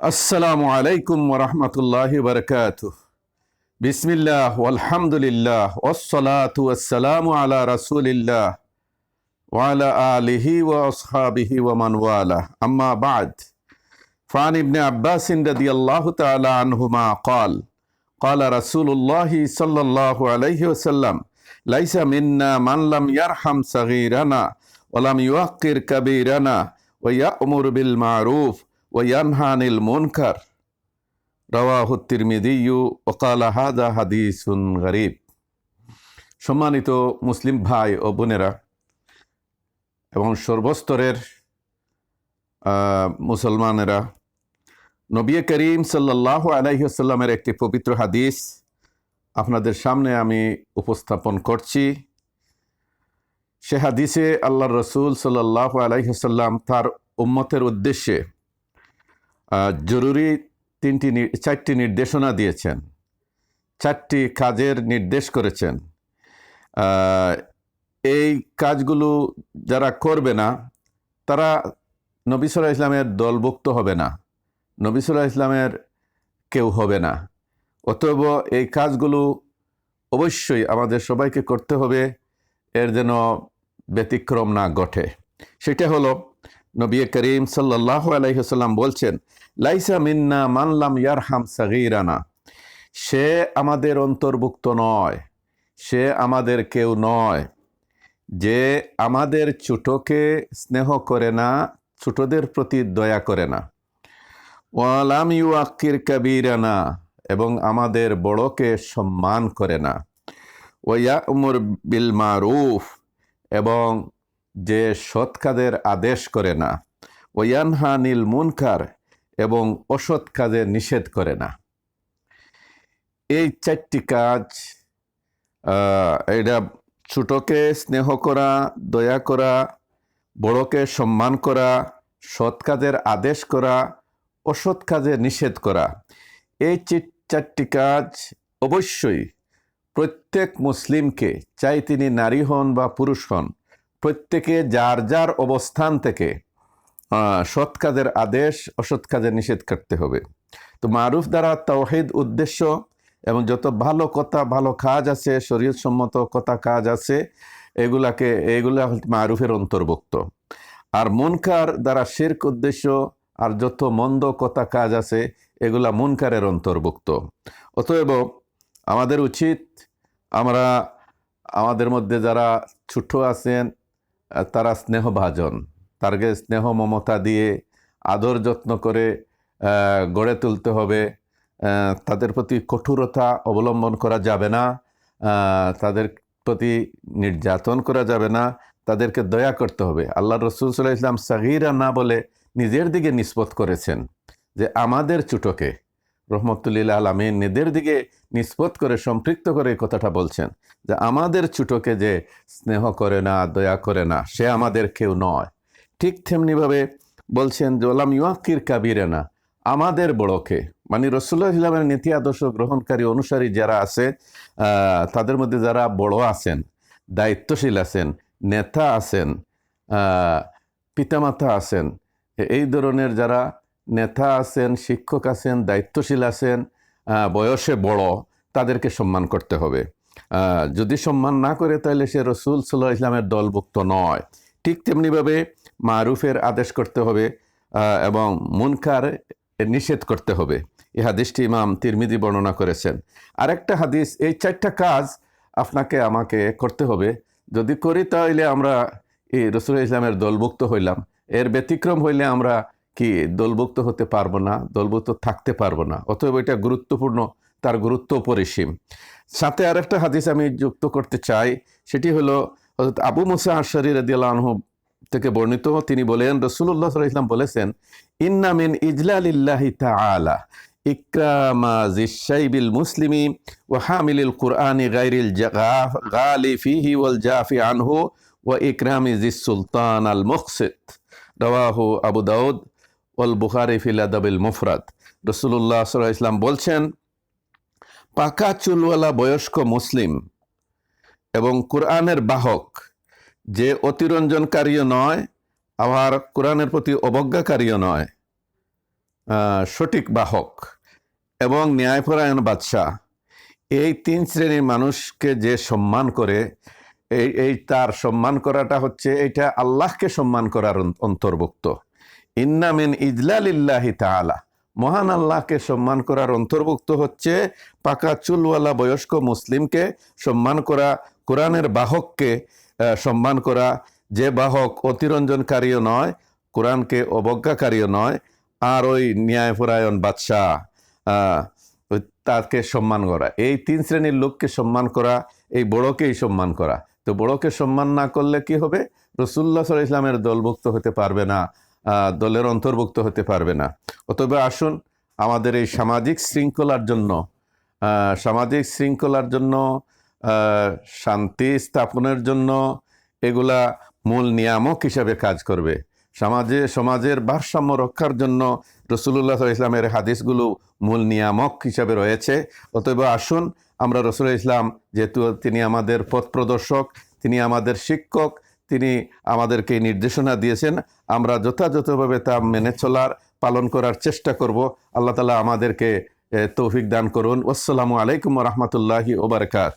আসসালামু আলাইকুম ওরহমতুল্লাহ বরকাত বিসমিল্লাহ আলহামদুলিল্লাহ ওসলাতু আসসালামু আলা রাসূলিল্লাহ ওয়ালা আলিহি ওয়া আসহাবিহি ওয়া মান ওয়ালা আম্মা বাদ ফান ইবনে আব্বাস রাদিয়াল্লাহু তাআলা আনহুমা قال قال رسول الله صلى الله عليه وسلم ليس منا من لم يرحم صغيرنا ولم يوقر كبيرنا ويأمر بالمعروف ওয়ানহানিল মুনকার রওয়াহুত্তিরমিদিউ ওকাল হাদা হাদিসুন গরিব সম্মানিত মুসলিম ভাই ও বোনেরা এবং সর্বস্তরের মুসলমানেরা, নবী করিম সাল্লাহ আলাইসাল্লামের একটি পবিত্র হাদিস আপনাদের সামনে আমি উপস্থাপন করছি। সে হাদিসে আল্লাহ রসুল সাল্লাহ আলাইসাল্লাম তার উম্মতের উদ্দেশ্যে জরুরি তিনটি চারটি নির্দেশনা দিয়েছেন। চারটি কাজের নির্দেশ করেছেন। এই কাজগুলো যারা করবে না, তারা নবী সাল্লাহ ইসলামের দলভুক্ত হবে না। নবী সাল্লাহ ইসলামের কেউ হবে না। অতএব এই কাজগুলো অবশ্যই আমাদের সবাইকে করতে হবে। এর যেন ব্যতিক্রম না ঘটে। সেটা হলো নবী করিম সাল্লাহ আলাইসাল্লাম বলছেন, লাইসা মিন্না মানলাম ইয়ারহাম সাগিরানা। সে আমাদের অন্তর্ভুক্ত নয়, সে আমাদের কেউ নয়। যে আমাদের ছোটকে স্নেহ করে না, ছোটদের প্রতি দয়া করে না। ওয়ালাম ইউ আকির কাবিরানা, এবং আমাদের বড়কে সম্মান করে না। ওয়া উমর বিল মারুফ, এবং যে সৎ কাজের আদেশ করে না ওয়ানহা নীল মুনকার এবং অসৎ কাজে নিষেধ করে না। এই চারটি কাজ এটা ছোটকে স্নেহ করা, দয়া করা, বড়কে সম্মান করা, সৎ কাজের আদেশ করা, অসৎ কাজে নিষেধ করা, এই চারটি কাজ অবশ্যই প্রত্যেক মুসলিমকে, চাই তিনি নারী হন বা পুরুষ হন প্রত্যেকে যার যার অবস্থান থেকে সৎ কাজের আদেশ, অসৎ কাজে নিষেধ করতে হবে। তো মারুফ দ্বারা তাওহিদ উদ্দেশ্য এবং যত ভালো কথা, ভালো কাজ আছে, শরীয়তসম্মত কথা, কাজ আছে, এগুলাকে, এগুলা মারুফের অন্তর্ভুক্ত। আর মুনকার দ্বারা শির্ক উদ্দেশ্য আর যত মন্দ কথা, কাজ আছে, এগুলা মুনকারের অন্তর্ভুক্ত। অতএব আমাদের উচিত, আমরা আমাদের মধ্যে যারা ছোট আছেন তারা স্নেহভাজন। তারকে স্নেহ মমতা দিয়ে আদর যত্ন করে গড়ে তুলতে হবে। তাদের প্রতি কঠোরতা অবলম্বন করা যাবে না। তাদের প্রতি নির্যাতন করা যাবে না। তাদেরকে দয়া করতে হবে। আল্লাহ রসুল সাল্লাহ ইসলাম সাহিরা না বলে নিজের দিকে নিষ্পত করেছেন যে আমাদের ছোটকে রহমতুল্লিল্লা আলমিন নিজের দিকে নিষ্পত করে, সম্পৃক্ত করে এই কথাটা বলছেন যে আমাদের ছুটোকে যে স্নেহ করে না, দয়া করে না, সে আমাদের কেউ নয়। ঠিক তেমনিভাবে বলছেন যে ওলাম ইউয়াক্কির কাবিরে না আমাদের বড়কে। মানে রসুল্লাহ ইসলামের নীতি, আদর্শ গ্রহণকারী অনুসারী যারা আছে তাদের মধ্যে যারা বড় আছেন, দায়িত্বশীল আছেন, নেতা আছেন পিতামাতা আছেন, এই ধরনের যারা নেতা আছেন, শিক্ষক আছেন, দায়িত্বশীল আছেন বয়সে বড়, তাদেরকে সম্মান করতে হবে। যদি সম্মান না করে তাহলে সে রসুল সাল্লাহ ইসলামের দলভুক্ত নয়। ঠিক তেমনিভাবে মারুফের আদেশ করতে হবে এবং মুনকার নিষেধ করতে হবে। এই হাদিসটি ইমাম তিরমিদি বর্ণনা করেছেন। আরেকটা হাদিস, এই চারটা কাজ আপনাকে, আমাকে করতে হবে। যদি করি তাহলে আমরা এই রসুল ইসলামের দলভুক্ত হইলাম। এর ব্যতিক্রম হইলে আমরা কি দলভুক্ত হতে পারব না, দলভুক্ত থাকতে পারব না, অতএব এটা গুরুত্বপূর্ণ, তার গুরুত্ব পরিসীম সাথে আর একটা হাদিস আমি যুক্ত করতে চাই, সেটি হলো আবু মুসা আশারি রাদিয়াল্লাহু থেকে বর্ণিত, তিনি বলেন রসুল্লাহ ওয়াসাল্লাম বলেছেন, ইন্না মিন ইজলালিল্লাহি তাআলা, ইকরামা জিশাইবিল মুসলিমি ওয়া হামিলিল কুরআনি জাগাফ গালি জাফি আনহু সুলতান আল আবু দাউদ। ওয়াল বুখারি ফিল আদাবিল মুফরাদ। রসুল্লাহ সাল্লাল্লাহু আলাইহি ওয়াসাল্লাম বলছেন, পাকা চুলওয়ালা বয়স্ক মুসলিম এবং কোরআনের বাহক যে অতিরঞ্জনকারীও নয়, আবার কোরআনের প্রতি অবজ্ঞাকারীও নয় সঠিক বাহক এবং ন্যায়পরায়ণ বাদশাহ, এই তিন শ্রেণির মানুষকে যে সম্মান করে, এই এই তার সম্মান করাটা হচ্ছে এটা আল্লাহকে সম্মান করার অন্তর্ভুক্ত। ইন্নামিন ইজলালিল্লাহি তাআলা। মহান আল্লাহকে সম্মান করার অন্তর্ভুক্ত হচ্ছে পাকা চুলওয়ালা বয়স্ক মুসলিমকে সম্মান করা, কোরআনের বাহককে সম্মান করা। যে বাহক অতিরঞ্জনকারীও নয়, কোরআনকে অবজ্ঞাকারীও নয়, আর ওই ন্যায়পরায়ণ বাদশাহ তাকে সম্মান করা। এই তিন শ্রেণির লোককে সম্মান করা, এই বড়কেই সম্মান করা। তো বড়কে সম্মান না করলে কি হবে? রসুল্লাহ সাল ইসলামের দলভুক্ত হতে পারবে না। দলের অন্তর্ভুক্ত হতে পারবে না। অতএব আসুন আমাদের এই সামাজিক শৃঙ্খলার জন্য সামাজিক শৃঙ্খলার জন্য শান্তি স্থাপনের জন্য এগুলা মূল নিয়ামক হিসাবে কাজ করবে। সমাজে, সমাজের ভারসাম্য রক্ষার জন্য রসুল্লাহ ইসলামের হাদিসগুলো মূল নিয়ামক হিসাবে রয়েছে। অতএব আসুন আমরা রসুল ইসলাম, যেহেতু তিনি আমাদের পথ প্রদর্শক, তিনি আমাদের শিক্ষক তিনি আমাদেরকে নির্দেশনা দিয়েছেন, আমরা যথাযথভাবে তা মেনে চলার, পালন করার চেষ্টা করব। আল্লাহ তালা আমাদেরকে তৌফিক দান করুন। আসসালামু আলাইকুম রহমতুল্লাহি ওবরকাত